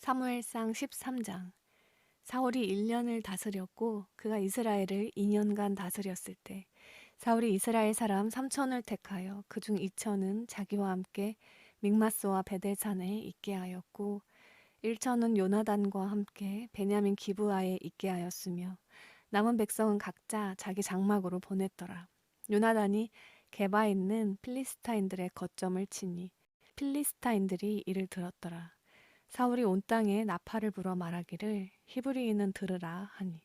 사무엘상 13장 사울이 1년을 다스렸고 그가 이스라엘을 2년간 다스렸을 때 사울이 이스라엘 사람 3천을 택하여 그중 2천은 자기와 함께 믹마스와 베델산에 있게 하였고 1천은 요나단과 함께 베냐민 기브아에 있게 하였으며 남은 백성은 각자 자기 장막으로 보냈더라. 요나단이 게바에 있는 필리스타인들의 거점을 치니 필리스타인들이 이를 들었더라. 사울이 온 땅에 나팔을 불어 말하기를 히브리인은 들으라 하니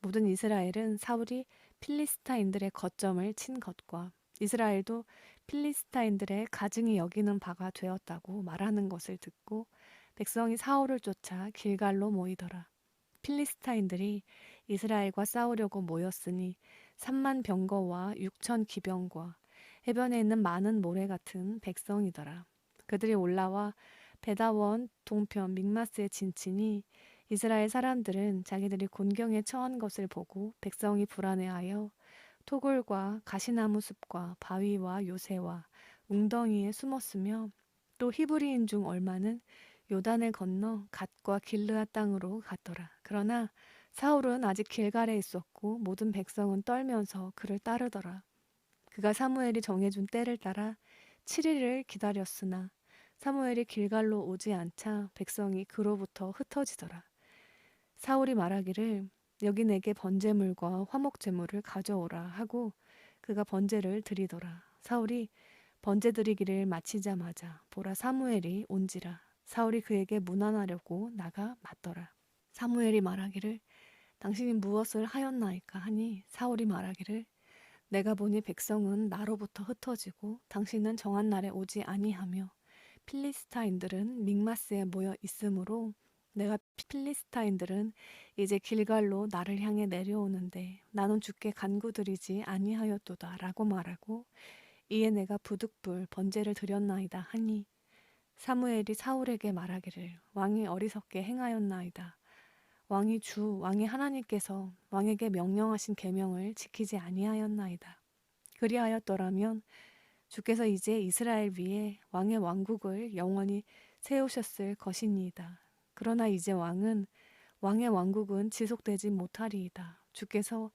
모든 이스라엘은 사울이 필리스타인들의 거점을 친 것과 이스라엘도 필리스타인들의 가증이 여기는 바가 되었다고 말하는 것을 듣고 백성이 사울을 쫓아 길갈로 모이더라. 필리스타인들이 이스라엘과 싸우려고 모였으니 3만 병거와 6천 기병과 해변에 있는 많은 모래 같은 백성이더라. 그들이 올라와 베다원 동편 믹마스에 진치니 이스라엘 사람들은 자기들이 곤경에 처한 것을 보고 백성이 불안해하여 토굴과 가시나무 숲과 바위와 요새와 웅덩이에 숨었으며 또 히브리인 중 얼마는 요단을 건너 갓과 길르아 땅으로 갔더라. 그러나 사울은 아직 길갈에 있었고 모든 백성은 떨면서 그를 따르더라. 그가 사무엘이 정해준 때를 따라 7일을 기다렸으나 사무엘이 길갈로 오지 않자 백성이 그로부터 흩어지더라. 사울이 말하기를 여기 내게 번제물과 화목제물을 가져오라 하고 그가 번제를 드리더라. 사울이 번제 드리기를 마치자마자 보라 사무엘이 온지라 사울이 그에게 문안하려고 나가 맞더라. 사무엘이 말하기를 당신이 무엇을 하였나이까 하니 사울이 말하기를 내가 보니 백성은 나로부터 흩어지고 당신은 정한 날에 오지 아니하며 필리스타인들은 믹마스에 모여 있으므로 내가 필리스타인들은 이제 길갈로 나를 향해 내려오는데 나는 주께 간구드리지 아니하였도다라고 말하고 이에 내가 부득불 번제를 드렸나이다 하니 사무엘이 사울에게 말하기를 왕이 어리석게 행하였나이다. 왕이 주 왕의 하나님께서 왕에게 명령하신 계명을 지키지 아니하였나이다. 그리하였더라면 주께서 이제 이스라엘 위에 왕의 왕국을 영원히 세우셨을 것이니이다. 그러나 이제 왕은 왕의 왕국은 지속되지 못하리이다. 주께서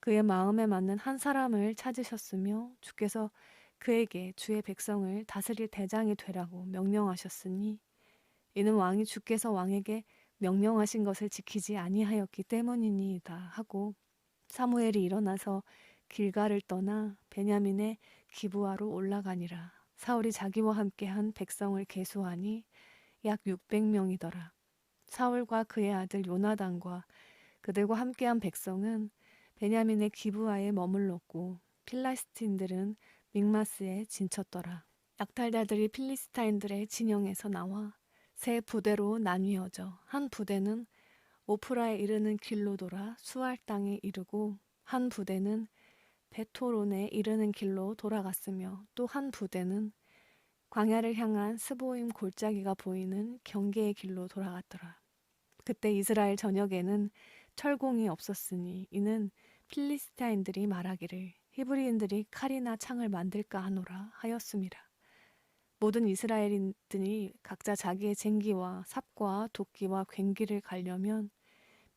그의 마음에 맞는 한 사람을 찾으셨으며 주께서 그에게 주의 백성을 다스릴 대장이 되라고 명령하셨으니 이는 왕이 주께서 왕에게 명령하신 것을 지키지 아니하였기 때문이니이다 하고 사무엘이 일어나서 길가를 떠나 베냐민의 기부하로 올라가니라. 사울이 자기와 함께한 백성을 계수하니 약 600명이더라. 사울과 그의 아들 요나단과 그들과 함께한 백성은 베냐민의 기부하에 머물렀고 필라스틴들은 믹마스에 진쳤더라. 약탈자들이 필리스타인들의 진영에서 나와 세 부대로 나뉘어져 한 부대는 오프라에 이르는 길로 돌아 수알 땅에 이르고 한 부대는 베토론에 이르는 길로 돌아갔으며 또 한 부대는 광야를 향한 스보임 골짜기가 보이는 경계의 길로 돌아갔더라. 그때 이스라엘 전역에는 철공이 없었으니 이는 필리스타인들이 말하기를 히브리인들이 칼이나 창을 만들까 하노라 하였습니다. 모든 이스라엘인들이 각자 자기의 쟁기와 삽과 도끼와 괭기를 갈려면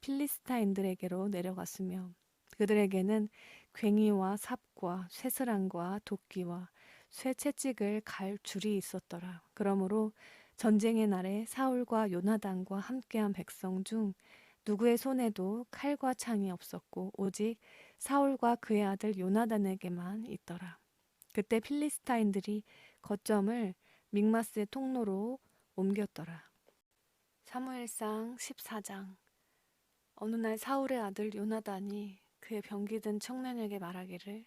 필리스타인들에게로 내려갔으며 그들에게는 괭이와 삽과 쇠스랑과 도끼와 쇠채찍을 갈 줄이 있었더라. 그러므로 전쟁의 날에 사울과 요나단과 함께한 백성 중 누구의 손에도 칼과 창이 없었고 오직 사울과 그의 아들 요나단에게만 있더라. 그때 필리스타인들이 거점을 믹마스의 통로로 옮겼더라. 사무엘상 14장 어느 날 사울의 아들 요나단이 그의 병기든 청년에게 말하기를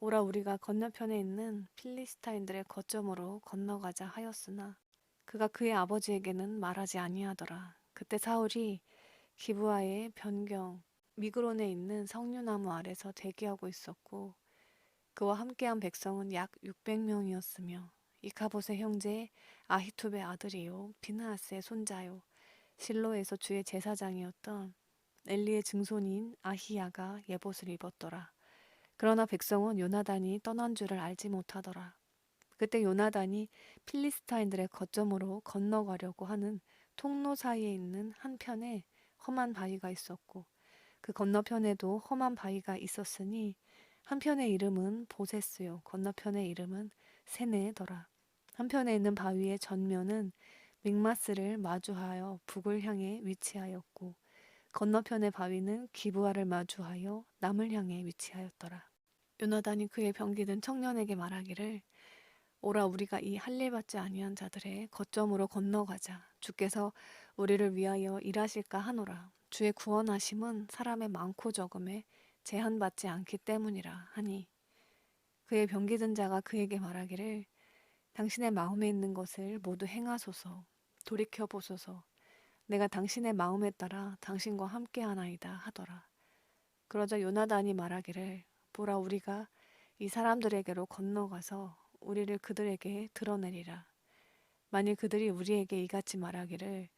오라 우리가 건너편에 있는 필리스타인들의 거점으로 건너가자 하였으나 그가 그의 아버지에게는 말하지 아니하더라. 그때 사울이 기부아의 변경 미그론에 있는 석류나무 아래서 대기하고 있었고 그와 함께한 백성은 약 600명이었으며 이카봇의 형제 아히투베 아들이요 비나하스의 손자요 실로에서 주의 제사장이었던 엘리의 증손인 아히야가 예봇을 입었더라. 그러나 백성은 요나단이 떠난 줄을 알지 못하더라. 그때 요나단이 필리스타인들의 거점으로 건너가려고 하는 통로 사이에 있는 한편에 험한 바위가 있었고 그 건너편에도 험한 바위가 있었으니 한편의 이름은 보세스요 건너편의 이름은 세네더라. 한편에 있는 바위의 전면은 믹마스를 마주하여 북을 향해 위치하였고 건너편의 바위는 기부아를 마주하여 남을 향해 위치하였더라. 요나단이 그의 병기든 청년에게 말하기를 오라 우리가 이 할례 받지 아니한 자들의 거점으로 건너가자. 주께서 우리를 위하여 일하실까 하노라. 주의 구원하심은 사람의 많고 적음에 제한받지 않기 때문이라 하니. 그의 병기든 자가 그에게 말하기를 당신의 마음에 있는 것을 모두 행하소서 돌이켜 보소서 내가 당신의 마음에 따라 당신과 함께 하나이다 하더라 그러자 요나단이 말하기를 보라 우리가 이 사람들에게로 건너가서 우리를 그들에게 드러내리라. 만일 그들이 우리에게 이같이 말하기를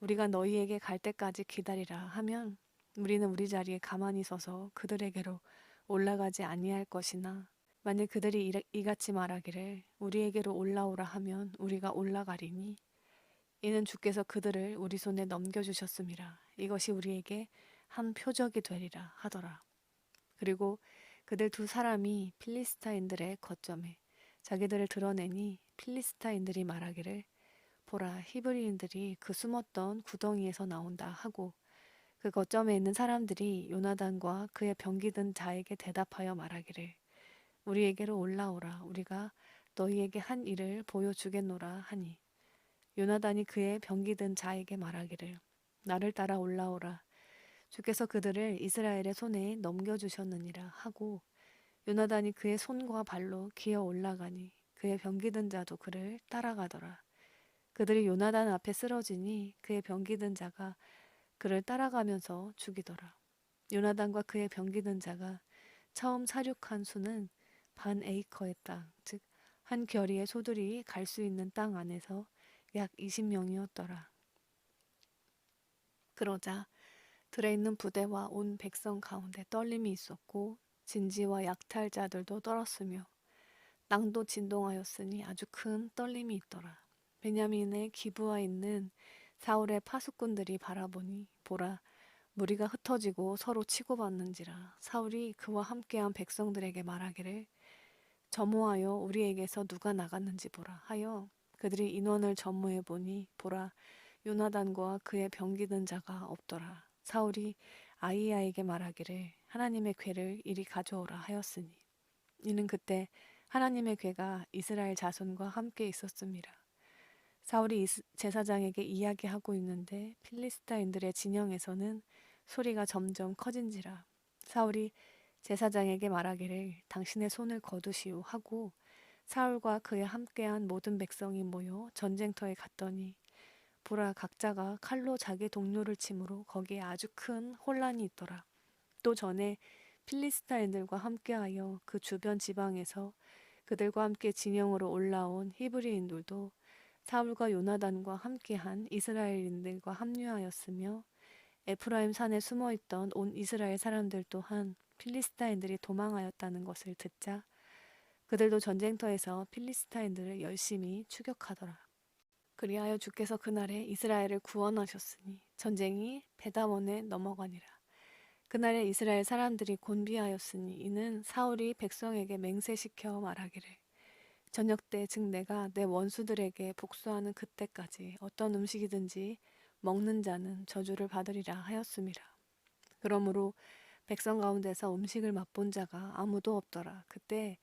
우리가 너희에게 갈 때까지 기다리라 하면 우리는 우리 자리에 가만히 서서 그들에게로 올라가지 아니할 것이나 만일 그들이 이같이 말하기를 우리에게로 올라오라 하면 우리가 올라가리니 이는 주께서 그들을 우리 손에 넘겨주셨음이라. 이것이 우리에게 한 표적이 되리라 하더라. 그리고 그들 두 사람이 필리스타인들의 거점에 자기들을 드러내니 필리스타인들이 말하기를 보라 히브리인들이 그 숨었던 구덩이에서 나온다 하고 그 거점에 있는 사람들이 요나단과 그의 병기든 자에게 대답하여 말하기를 우리에게로 올라오라. 우리가 너희에게 한 일을 보여주겠노라 하니 요나단이 그의 병기든 자에게 말하기를 나를 따라 올라오라 주께서 그들을 이스라엘의 손에 넘겨주셨느니라 하고 요나단이 그의 손과 발로 기어 올라가니 그의 병기든 자도 그를 따라가더라. 그들이 요나단 앞에 쓰러지니 그의 병기든 자가 그를 따라가면서 죽이더라. 요나단과 그의 병기든 자가 처음 사륙한 수는 반 에이커의 땅, 즉한 겨리의 소들이 갈 수 있는 땅 안에서 약 20명이었더라. 그러자 들에 있는 부대와 온 백성 가운데 떨림이 있었고 진지와 약탈자들도 떨었으며 땅도 진동하였으니 아주 큰 떨림이 있더라. 베냐민의 기부와 있는 사울의 파수꾼들이 바라보니 보라 무리가 흩어지고 서로 치고받는지라 사울이 그와 함께한 백성들에게 말하기를 점호하여 우리에게서 누가 나갔는지 보라 하여 그들이 인원을 점호해 보니 보라 요나단과 그의 병기든 자가 없더라. 사울이 아이야에게 말하기를 하나님의 괴를 이리 가져오라 하였으니. 이는 그때 하나님의 괴가 이스라엘 자손과 함께 있었습니다. 사울이 제사장에게 이야기하고 있는데 필리스타인들의 진영에서는 소리가 점점 커진지라. 사울이 제사장에게 말하기를 당신의 손을 거두시오 하고 사울과 그에 함께한 모든 백성이 모여 전쟁터에 갔더니 보라 각자가 칼로 자기 동료를 치므로 거기에 아주 큰 혼란이 있더라. 또 전에 필리스타인들과 함께하여 그 주변 지방에서 그들과 함께 진영으로 올라온 히브리인들도 사울과 요나단과 함께한 이스라엘인들과 합류하였으며 에프라임 산에 숨어 있던 온 이스라엘 사람들 또한 필리스타인들이 도망하였다는 것을 듣자 그들도 전쟁터에서 필리스타인들을 열심히 추격하더라. 그리하여 주께서 그날에 이스라엘을 구원하셨으니 전쟁이 베다원에 넘어가니라. 그날에 이스라엘 사람들이 곤비하였으니 이는 사울이 백성에게 맹세시켜 말하기를 저녁 때 즉 내가 내 원수들에게 복수하는 그때까지 어떤 음식이든지 먹는 자는 저주를 받으리라 하였음이라. 그러므로 백성 가운데서 음식을 맛본 자가 아무도 없더라. 그때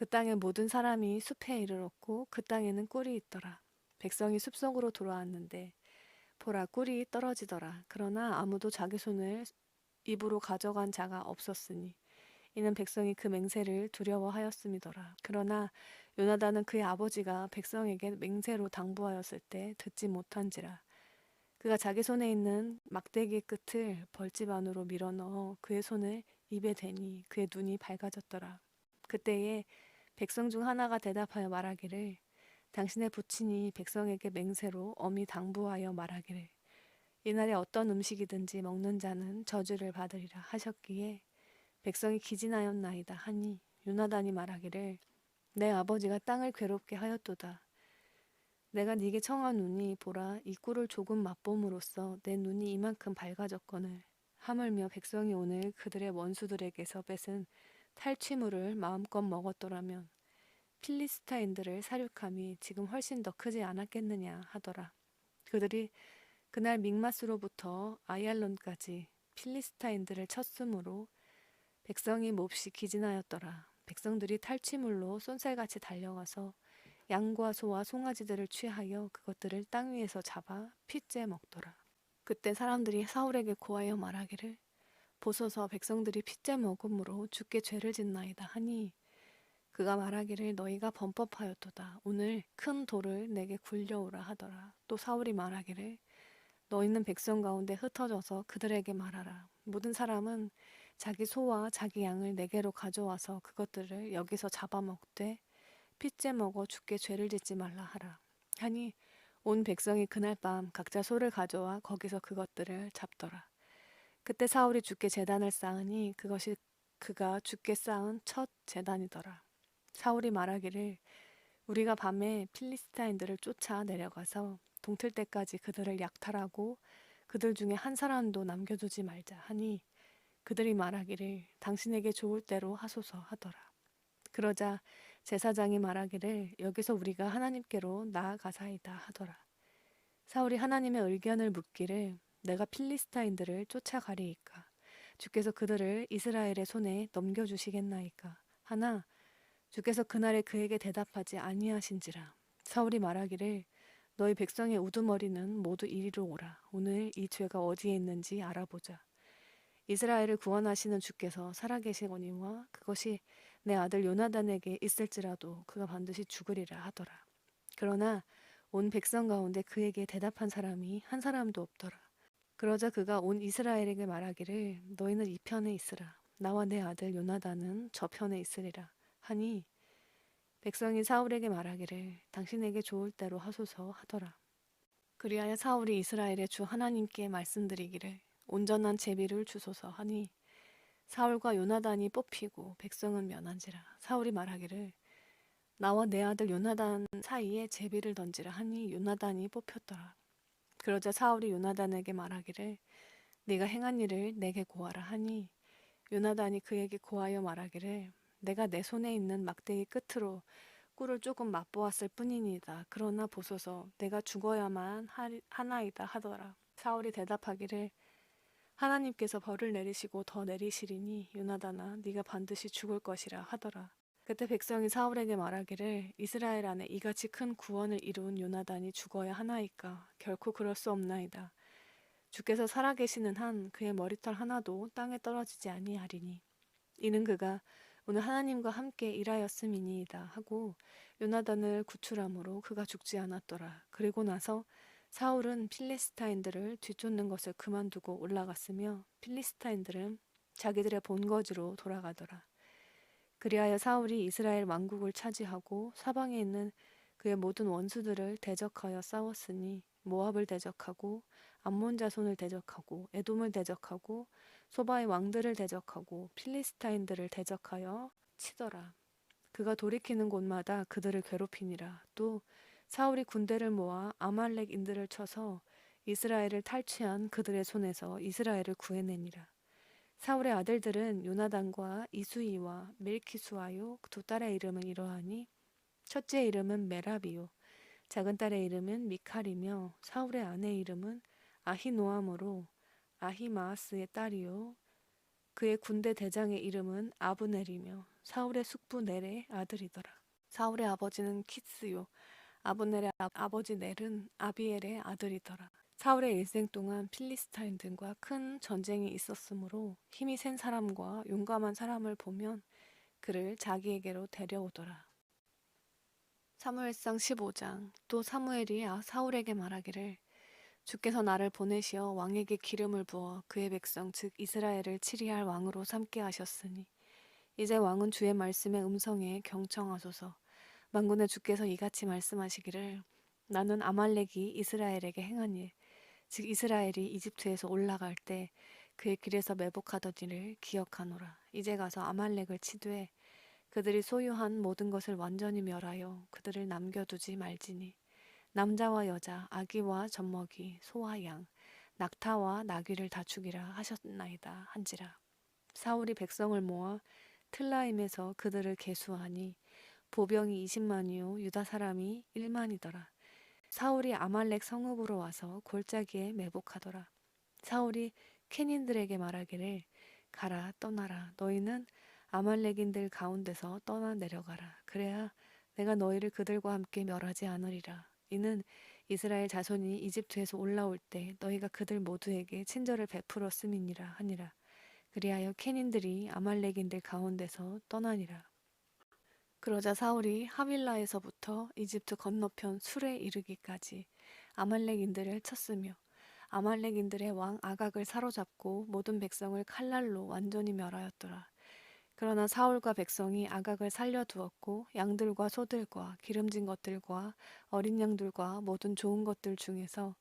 그 땅의 모든 사람이 숲에 이르렀고 그 땅에는 꿀이 있더라. 백성이 숲속으로 돌아왔는데 보라 꿀이 떨어지더라. 그러나 아무도 자기 손을 입으로 가져간 자가 없었으니 이는 백성이 그 맹세를 두려워하였음이더라. 그러나 요나단은 그의 아버지가 백성에게 맹세로 당부하였을 때 듣지 못한지라. 그가 자기 손에 있는 막대기 끝을 벌집 안으로 밀어 넣어 그의 손을 입에 대니 그의 눈이 밝아졌더라. 그때에 백성 중 하나가 대답하여 말하기를 당신의 부친이 백성에게 맹세로 엄히 당부하여 말하기를 이날에 어떤 음식이든지 먹는 자는 저주를 받으리라 하셨기에 백성이 기진하였나이다 하니 요나단이 말하기를 내 아버지가 땅을 괴롭게 하였도다. 내가 네게 청한 눈이 보라 이 꿀을 조금 맛봄으로써 내 눈이 이만큼 밝아졌거늘 하물며 백성이 오늘 그들의 원수들에게서 뺏은 탈취물을 마음껏 먹었더라면 필리스타인들을 사륙함이 지금 훨씬 더 크지 않았겠느냐 하더라. 그들이 그날 믹마스로부터 아얄론까지 필리스타인들을 쳤으므로 백성이 몹시 기진하였더라. 백성들이 탈취물로 쏜살같이 달려가서 양과 소와 송아지들을 취하여 그것들을 땅 위에서 잡아 핏째 먹더라. 그때 사람들이 사울에게 고하여 말하기를 보소서 백성들이 핏째 먹음으로 주께 죄를 짓나이다 하니 그가 말하기를 너희가 범법하였도다. 오늘 큰 돌을 내게 굴려오라 하더라. 또 사울이 말하기를 너희는 백성 가운데 흩어져서 그들에게 말하라. 모든 사람은 자기 소와 자기 양을 내게로 가져와서 그것들을 여기서 잡아먹되 핏째 먹어 죽게 죄를 짓지 말라 하라. 하니 온 백성이 그날 밤 각자 소를 가져와 거기서 그것들을 잡더라. 그때 사울이 죽게 재단을 쌓으니 그것이 그가 죽게 쌓은 첫 재단이더라. 사울이 말하기를 우리가 밤에 필리스타인들을 쫓아 내려가서 동틀 때까지 그들을 약탈하고 그들 중에 한 사람도 남겨두지 말자 하니 그들이 말하기를 당신에게 좋을 대로 하소서 하더라. 그러자 제사장이 말하기를 여기서 우리가 하나님께로 나아가사이다 하더라. 사울이 하나님의 의견을 묻기를 내가 필리스타인들을 쫓아가리이까? 주께서 그들을 이스라엘의 손에 넘겨주시겠나이까? 하나 주께서 그날에 그에게 대답하지 아니하신지라. 사울이 말하기를 너희 백성의 우두머리는 모두 이리로 오라. 오늘 이 죄가 어디에 있는지 알아보자. 이스라엘을 구원하시는 주께서 살아계시거니와 그것이 내 아들 요나단에게 있을지라도 그가 반드시 죽으리라 하더라. 그러나 온 백성 가운데 그에게 대답한 사람이 한 사람도 없더라. 그러자 그가 온 이스라엘에게 말하기를 너희는 이 편에 있으라. 나와 내 아들 요나단은 저 편에 있으리라. 하니 백성이 사울에게 말하기를 당신에게 좋을 대로 하소서 하더라. 그리하여 사울이 이스라엘의 주 하나님께 말씀드리기를 온전한 제비를 주소서 하니 사울과 요나단이 뽑히고 백성은 면한지라 사울이 말하기를 나와 내 아들 요나단 사이에 제비를 던지라 하니 요나단이 뽑혔더라 그러자 사울이 요나단에게 말하기를 네가 행한 일을 내게 고하라 하니 요나단이 그에게 고하여 말하기를 내가 내 손에 있는 막대기 끝으로 꿀을 조금 맛보았을 뿐이니다 그러나 보소서 내가 죽어야만 하나이다 하더라 사울이 대답하기를 하나님께서 벌을 내리시고 더 내리시리니 요나단아 네가 반드시 죽을 것이라 하더라. 그때 백성이 사울에게 말하기를 이스라엘 안에 이같이 큰 구원을 이룬 요나단이 죽어야 하나이까 결코 그럴 수 없나이다. 주께서 살아계시는 한 그의 머리털 하나도 땅에 떨어지지 아니하리니 이는 그가 오늘 하나님과 함께 일하였음이니이다 하고 요나단을 구출함으로 그가 죽지 않았더라. 그리고 나서 사울은 필리스타인들을 뒤쫓는 것을 그만두고 올라갔으며 필리스타인들은 자기들의 본거지로 돌아가더라. 그리하여 사울이 이스라엘 왕국을 차지하고 사방에 있는 그의 모든 원수들을 대적하여 싸웠으니 모압을 대적하고 암몬 자손을 대적하고 에돔을 대적하고 소바의 왕들을 대적하고 필리스타인들을 대적하여 치더라. 그가 돌이키는 곳마다 그들을 괴롭히니라. 또 사울이 군대를 모아 아말렉인들을 쳐서 이스라엘을 탈취한 그들의 손에서 이스라엘을 구해내니라. 사울의 아들들은 요나단과 이수이와 멜키수아요 두 딸의 이름은 이러하니 첫째 이름은 메라비요 작은 딸의 이름은 미칼이며 사울의 아내 이름은 아히노암으로 아히마아스의 딸이요 그의 군대 대장의 이름은 아브넬이며 사울의 숙부 넬의 아들이더라. 사울의 아버지는 키스요 아브넬의 아 버지 넬은 아비엘의 아들이더라. 사울의 일생 동안 필리스타인들과 큰 전쟁이 있었으므로 힘이 센 사람과 용감한 사람을 보면 그를 자기에게로 데려오더라. 사무엘상 15장 또 사무엘이 아, 사울에게 말하기를 주께서 나를 보내시어 왕에게 기름을 부어 그의 백성 즉 이스라엘을 치리할 왕으로 삼게 하셨으니 이제 왕은 주의 말씀의 음성에 경청하소서 만군의 주께서 이같이 말씀하시기를 나는 아말렉이 이스라엘에게 행한 일, 즉 이스라엘이 이집트에서 올라갈 때 그의 길에서 매복하던 일을 기억하노라. 이제 가서 아말렉을 치되 그들이 소유한 모든 것을 완전히 멸하여 그들을 남겨두지 말지니 남자와 여자, 아기와 젖먹이, 소와 양, 낙타와 나귀를 다 죽이라 하셨나이다 한지라. 사울이 백성을 모아 틀라임에서 그들을 계수하니 보병이 20만이요 유다 사람이 1만이더라. 사울이 아말렉 성읍으로 와서 골짜기에 매복하더라. 사울이 케닌들에게 말하기를 가라 떠나라. 너희는 아말렉인들 가운데서 떠나 내려가라. 그래야 내가 너희를 그들과 함께 멸하지 않으리라. 이는 이스라엘 자손이 이집트에서 올라올 때 너희가 그들 모두에게 친절을 베풀었음이니라 하니라. 그리하여 케닌들이 아말렉인들 가운데서 떠나니라 그러자 사울이 하빌라에서부터 이집트 건너편 술에 이르기까지 아말렉인들을 쳤으며 아말렉인들의 왕 아각을 사로잡고 모든 백성을 칼날로 완전히 멸하였더라. 그러나 사울과 백성이 아각을 살려두었고 양들과 소들과 기름진 것들과 어린 양들과 모든 좋은 것들 중에서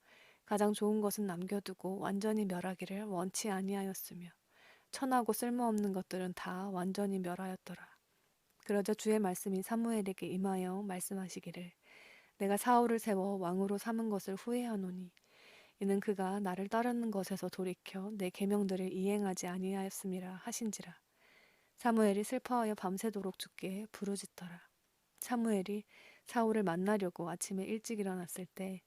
가장 좋은 것은 남겨두고 완전히 멸하기를 원치 아니하였으며 천하고 쓸모없는 것들은 다 완전히 멸하였더라. 그러자 주의 말씀이 사무엘에게 임하여 말씀하시기를 내가 사울을 세워 왕으로 삼은 것을 후회하노니 이는 그가 나를 따르는 것에서 돌이켜 내 계명들을 이행하지 아니하였음이라 하신지라. 사무엘이 슬퍼하여 밤새도록 주께 부르짖더라. 사무엘이 사울을 만나려고 아침에 일찍 일어났을 때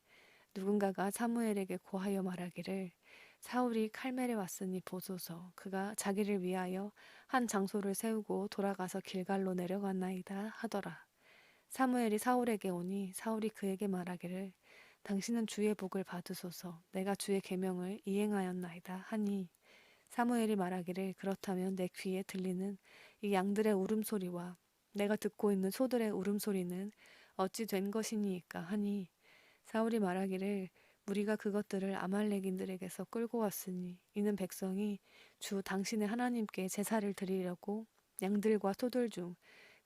누군가가 사무엘에게 고하여 말하기를 사울이 칼멜에 왔으니 보소서. 그가 자기를 위하여 한 장소를 세우고 돌아가서 길갈로 내려갔나이다 하더라. 사무엘이 사울에게 오니 사울이 그에게 말하기를 당신은 주의 복을 받으소서. 내가 주의 계명을 이행하였나이다 하니. 사무엘이 말하기를 그렇다면 내 귀에 들리는 이 양들의 울음소리와 내가 듣고 있는 소들의 울음소리는 어찌 된 것이니까 하니. 사울이 말하기를 우리가 그것들을 아말렉인들에게서 끌고 왔으니 이는 백성이 주 당신의 하나님께 제사를 드리려고 양들과 소들 중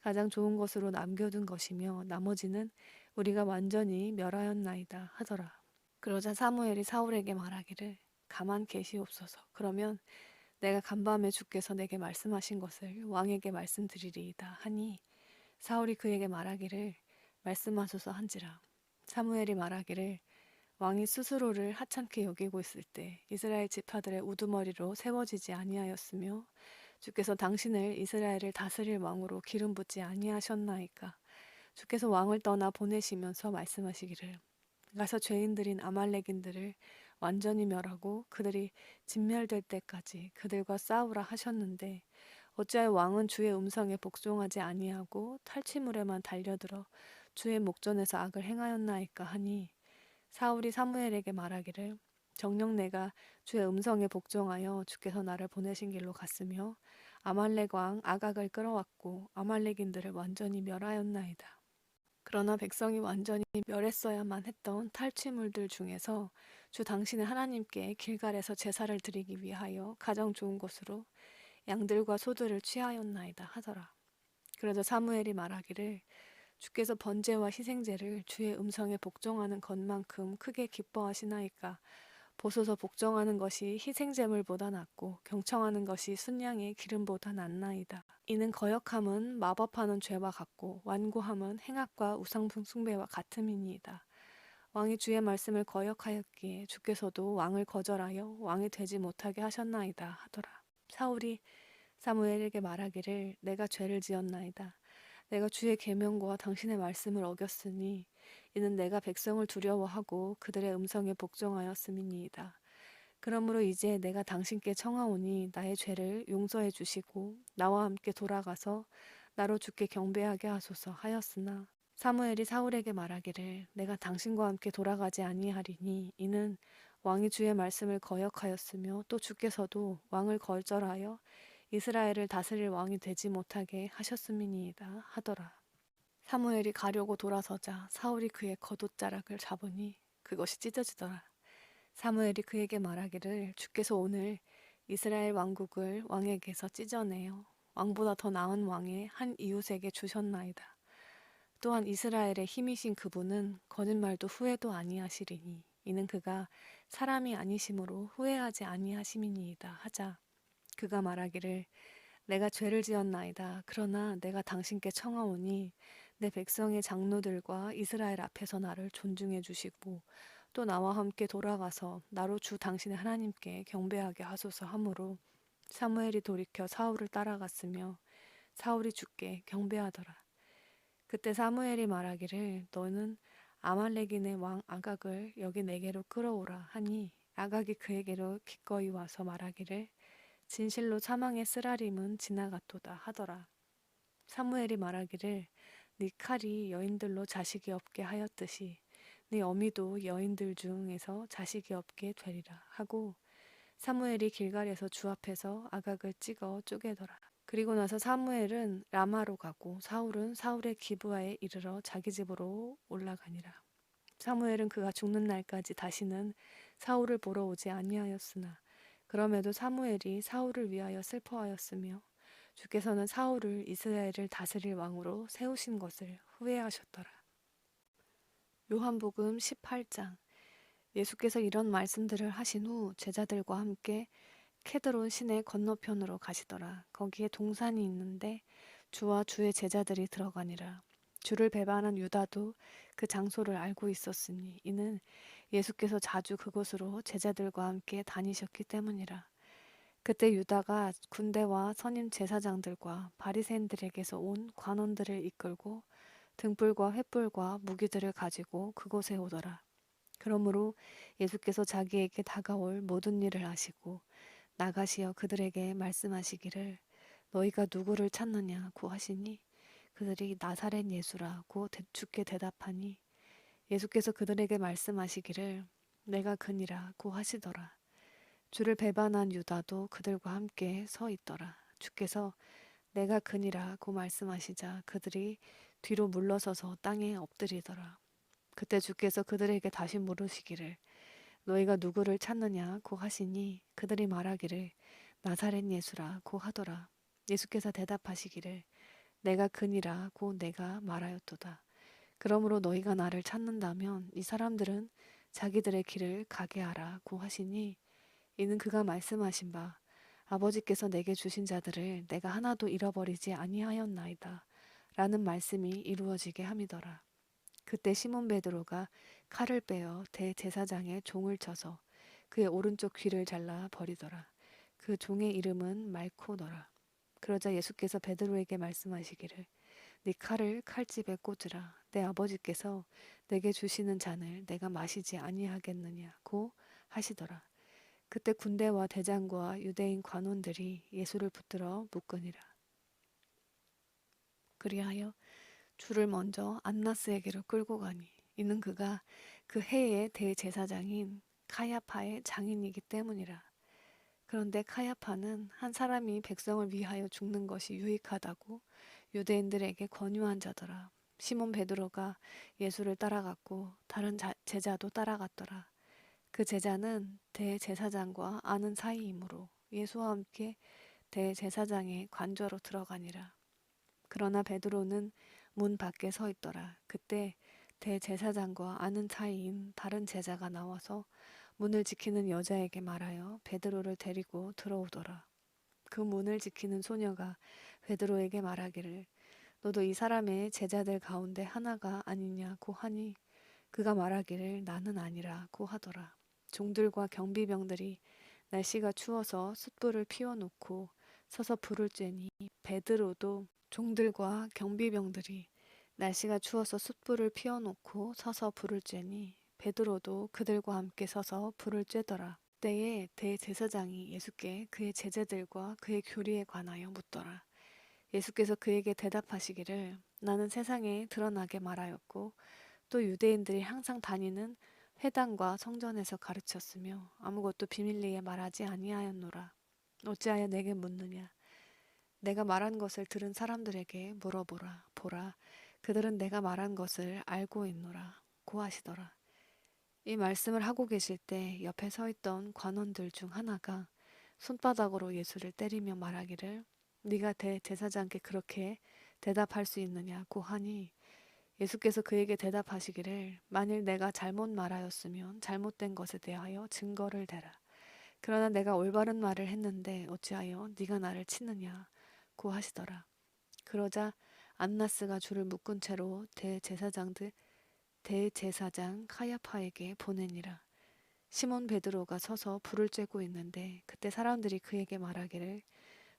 가장 좋은 것으로 남겨둔 것이며 나머지는 우리가 완전히 멸하였나이다 하더라. 그러자 사무엘이 사울에게 말하기를 가만 계시옵소서. 그러면 내가 간밤에 주께서 내게 말씀하신 것을 왕에게 말씀드리리이다 하니 사울이 그에게 말하기를 말씀하소서 한지라. 사무엘이 말하기를 왕이 스스로를 하찮게 여기고 있을 때 이스라엘 지파들의 우두머리로 세워지지 아니하였으며 주께서 당신을 이스라엘을 다스릴 왕으로 기름 붓지 아니하셨나이까? 주께서 왕을 떠나 보내시면서 말씀하시기를 가서 죄인들인 아말렉인들을 완전히 멸하고 그들이 진멸될 때까지 그들과 싸우라 하셨는데 어찌하여 왕은 주의 음성에 복종하지 아니하고 탈취물에만 달려들어 주의 목전에서 악을 행하였나이까 하니 사울이 사무엘에게 말하기를 정녕 내가 주의 음성에 복종하여 주께서 나를 보내신 길로 갔으며 아말렉 왕 아각을 끌어왔고 아말렉인들을 완전히 멸하였나이다. 그러나 백성이 완전히 멸했어야만 했던 탈취물들 중에서 주 당신의 하나님께 길갈에서 제사를 드리기 위하여 가장 좋은 것으로 양들과 소들을 취하였나이다 하더라. 그러자 사무엘이 말하기를 주께서 번제와 희생제를 주의 음성에 복종하는 것만큼 크게 기뻐하시나이까 보소서 복종하는 것이 희생제물보다 낫고 경청하는 것이 순양의 기름보다 낫나이다. 이는 거역함은 마법하는 죄와 같고 완고함은 행악과 우상풍 숭배와 같음이니이다. 왕이 주의 말씀을 거역하였기에 주께서도 왕을 거절하여 왕이 되지 못하게 하셨나이다 하더라. 사울이 사무엘에게 말하기를 내가 죄를 지었나이다. 내가 주의 계명과 당신의 말씀을 어겼으니 이는 내가 백성을 두려워하고 그들의 음성에 복종하였음이니이다. 그러므로 이제 내가 당신께 청하오니 나의 죄를 용서해 주시고 나와 함께 돌아가서 나로 주께 경배하게 하소서 하였으나 사무엘이 사울에게 말하기를 내가 당신과 함께 돌아가지 아니하리니 이는 왕이 주의 말씀을 거역하였으며 또 주께서도 왕을 걸절하여 이스라엘을 다스릴 왕이 되지 못하게 하셨음이니이다 하더라. 사무엘이 가려고 돌아서자 사울이 그의 겉옷자락을 잡으니 그것이 찢어지더라. 사무엘이 그에게 말하기를 주께서 오늘 이스라엘 왕국을 왕에게서 찢어내어 왕보다 더 나은 왕의 한 이웃에게 주셨나이다. 또한 이스라엘의 힘이신 그분은 거짓말도 후회도 아니하시리니 이는 그가 사람이 아니심으로 후회하지 아니하심이니이다 하자 그가 말하기를 내가 죄를 지었나이다. 그러나 내가 당신께 청하오니 내 백성의 장로들과 이스라엘 앞에서 나를 존중해 주시고 또 나와 함께 돌아가서 나로 주 당신의 하나님께 경배하게 하소서 하므로 사무엘이 돌이켜 사울을 따라갔으며 사울이 주께 경배하더라. 그때 사무엘이 말하기를 너는 아말렉인의 왕 아각을 여기 내게로 끌어오라 하니 아각이 그에게로 기꺼이 와서 말하기를 진실로 사망의 쓰라림은 지나갔도다 하더라. 사무엘이 말하기를 네 칼이 여인들로 자식이 없게 하였듯이 네 어미도 여인들 중에서 자식이 없게 되리라 하고 사무엘이 길갈에서 주 앞에서 아각을 찍어 쪼개더라. 그리고 나서 사무엘은 라마로 가고 사울은 사울의 기브아에 이르러 자기 집으로 올라가니라. 사무엘은 그가 죽는 날까지 다시는 사울을 보러 오지 아니하였으나 그럼에도 사무엘이 사울을 위하여 슬퍼하였으며 주께서는 사울을 이스라엘을 다스릴 왕으로 세우신 것을 후회하셨더라. 요한복음 18장 예수께서 이런 말씀들을 하신 후 제자들과 함께 케드론 시내 건너편으로 가시더라. 거기에 동산이 있는데 주와 주의 제자들이 들어가니라. 주를 배반한 유다도 그 장소를 알고 있었으니 이는 예수께서 자주 그곳으로 제자들과 함께 다니셨기 때문이라. 그때 유다가 군대와 선임 제사장들과 바리새인들에게서 온 관원들을 이끌고 등불과 횃불과 무기들을 가지고 그곳에 오더라. 그러므로 예수께서 자기에게 다가올 모든 일을 아시고 나가시어 그들에게 말씀하시기를 너희가 누구를 찾느냐고 하시니 그들이 나사렛 예수라고 주께 대답하니 예수께서 그들에게 말씀하시기를 내가 그니라고 하시더라. 주를 배반한 유다도 그들과 함께 서 있더라. 주께서 내가 그니라고 말씀하시자 그들이 뒤로 물러서서 땅에 엎드리더라. 그때 주께서 그들에게 다시 물으시기를 너희가 누구를 찾느냐고 하시니 그들이 말하기를 나사렛 예수라고 하더라. 예수께서 대답하시기를 내가 그니라고 내가 말하였도다. 그러므로 너희가 나를 찾는다면 이 사람들은 자기들의 길을 가게 하라 고 하시니 이는 그가 말씀하신 바 아버지께서 내게 주신 자들을 내가 하나도 잃어버리지 아니하였나이다. 라는 말씀이 이루어지게 함이더라. 그때 시몬 베드로가 칼을 빼어 대제사장의 종을 쳐서 그의 오른쪽 귀를 잘라 버리더라. 그 종의 이름은 말코너라. 그러자 예수께서 베드로에게 말씀하시기를 네 칼을 칼집에 꽂으라. 내 아버지께서 내게 주시는 잔을 내가 마시지 아니하겠느냐고 하시더라. 그때 군대와 대장과 유대인 관원들이 예수를 붙들어 묶으니라. 그리하여 주를 먼저 안나스에게로 끌고 가니 이는 그가 그 해의 대제사장인 카야파의 장인이기 때문이라. 그런데 카야파는 한 사람이 백성을 위하여 죽는 것이 유익하다고 유대인들에게 권유한 자더라. 시몬 베드로가 예수를 따라갔고 다른 자, 제자도 따라갔더라. 그 제자는 대제사장과 아는 사이이므로 예수와 함께 대제사장의 관저로 들어가니라. 그러나 베드로는 문 밖에 서 있더라. 그때 대제사장과 아는 사이인 다른 제자가 나와서 문을 지키는 여자에게 말하여 베드로를 데리고 들어오더라. 그 문을 지키는 소녀가 베드로에게 말하기를 너도 이 사람의 제자들 가운데 하나가 아니냐고 하니 그가 말하기를 나는 아니라고 하더라. 종들과 경비병들이 날씨가 추워서 숯불을 피워놓고 서서 불을 쬐니 베드로도 종들과 경비병들이 날씨가 추워서 숯불을 피워놓고 서서 불을 쬐니 베드로도 그들과 함께 서서 불을 쬐더라. 때에 대제사장이 예수께 그의 제자들과 그의 교리에 관하여 묻더라. 예수께서 그에게 대답하시기를 나는 세상에 드러나게 말하였고 또 유대인들이 항상 다니는 회당과 성전에서 가르쳤으며 아무것도 비밀리에 말하지 아니하였노라. 어찌하여 내게 묻느냐? 내가 말한 것을 들은 사람들에게 물어보라. 보라. 그들은 내가 말한 것을 알고 있노라. 고하시더라. 이 말씀을 하고 계실 때 옆에 서 있던 관원들 중 하나가 손바닥으로 예수를 때리며 말하기를 네가 대제사장께 그렇게 대답할 수 있느냐고 하니 예수께서 그에게 대답하시기를 만일 내가 잘못 말하였으면 잘못된 것에 대하여 증거를 대라. 그러나 내가 올바른 말을 했는데 어찌하여 네가 나를 치느냐? 고 하시더라. 그러자 안나스가 줄을 묶은 채로 대제사장들 대제사장 카야파에게 보내니라. 시몬 베드로가 서서 불을 쬐고 있는데 그때 사람들이 그에게 말하기를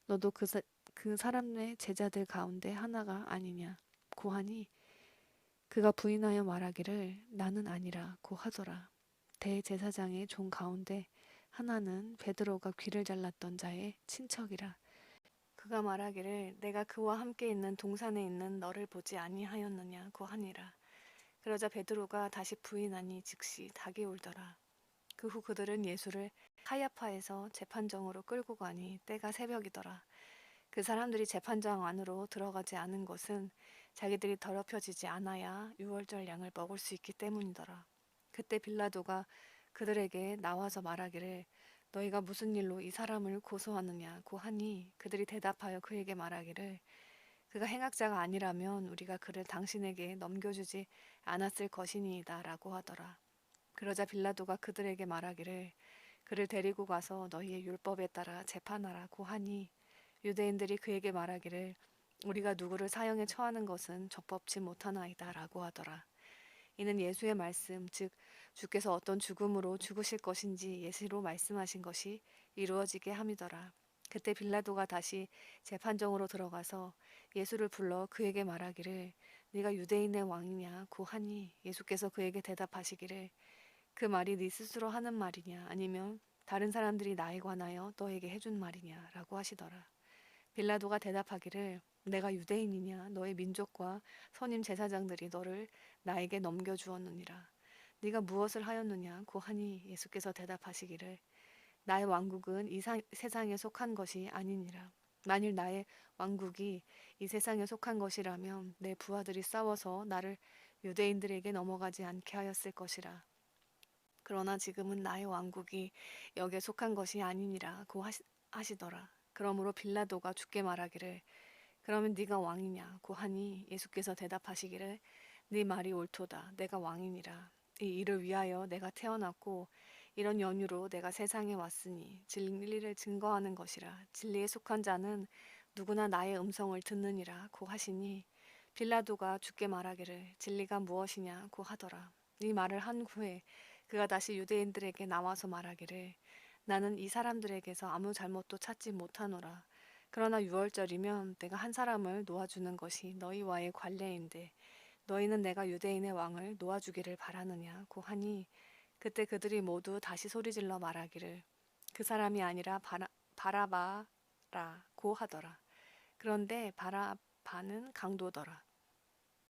너도 그, 사, 그 사람의 제자들 가운데 하나가 아니냐 고하니 그가 부인하여 말하기를 나는 아니라 고 하더라. 대제사장의 종 가운데 하나는 베드로가 귀를 잘랐던 자의 친척이라. 그가 말하기를 내가 그와 함께 있는 동산에 있는 너를 보지 아니하였느냐 고 하니라. 그러자 베드로가 다시 부인하니 즉시 닭이 울더라. 그 후 그들은 예수를 카야파에서 재판정으로 끌고 가니 때가 새벽이더라. 그 사람들이 재판장 안으로 들어가지 않은 것은 자기들이 더럽혀지지 않아야 유월절 양을 먹을 수 있기 때문이더라. 그때 빌라도가 그들에게 나와서 말하기를 너희가 무슨 일로 이 사람을 고소하느냐고 하니 그들이 대답하여 그에게 말하기를 그가 행악자가 아니라면 우리가 그를 당신에게 넘겨주지 않았을 것이니이다라고 하더라. 그러자 빌라도가 그들에게 말하기를 그를 데리고 가서 너희의 율법에 따라 재판하라고 하니 유대인들이 그에게 말하기를 우리가 누구를 사형에 처하는 것은 적법치 못하나이다라고 하더라. 이는 예수의 말씀 즉 주께서 어떤 죽음으로 죽으실 것인지 예시로 말씀하신 것이 이루어지게 함이더라. 그때 빌라도가 다시 재판정으로 들어가서 예수를 불러 그에게 말하기를 네가 유대인의 왕이냐 고 하니 예수께서 그에게 대답하시기를 그 말이 네 스스로 하는 말이냐 아니면 다른 사람들이 나에 관하여 너에게 해준 말이냐라고 하시더라. 빌라도가 대답하기를 내가 유대인이냐 너의 민족과 선임 제사장들이 너를 나에게 넘겨 주었느니라. 네가 무엇을 하였느냐 고 하니 예수께서 대답하시기를 나의 왕국은 이 사- 세상에 속한 것이 아니니라. 만일 나의 왕국이 이 세상에 속한 것이라면 내 부하들이 싸워서 나를 유대인들에게 넘어가지 않게 하였을 것이라. 그러나 지금은 나의 왕국이 여기에 속한 것이 아니니라 고 하시, 하시더라. 그러므로 빌라도가 죽게 말하기를 그러면 네가 왕이냐고 하니 예수께서 대답하시기를 네 말이 옳도다. 내가 왕이니라. 이 일을 위하여 내가 태어났고 이런 연유로 내가 세상에 왔으니 진리를 증거하는 것이라. 진리에 속한 자는 누구나 나의 음성을 듣느니라고 하시니 빌라도가 죽게 말하기를 진리가 무엇이냐고 하더라. 이 말을 한 후에 그가 다시 유대인들에게 나와서 말하기를 나는 이 사람들에게서 아무 잘못도 찾지 못하노라. 그러나 유월절이면 내가 한 사람을 놓아주는 것이 너희와의 관례인데 너희는 내가 유대인의 왕을 놓아주기를 바라느냐고 하니 그때 그들이 모두 다시 소리질러 말하기를 그 사람이 아니라 바라, 바라바라고 하더라. 그런데 바라바는 강도더라.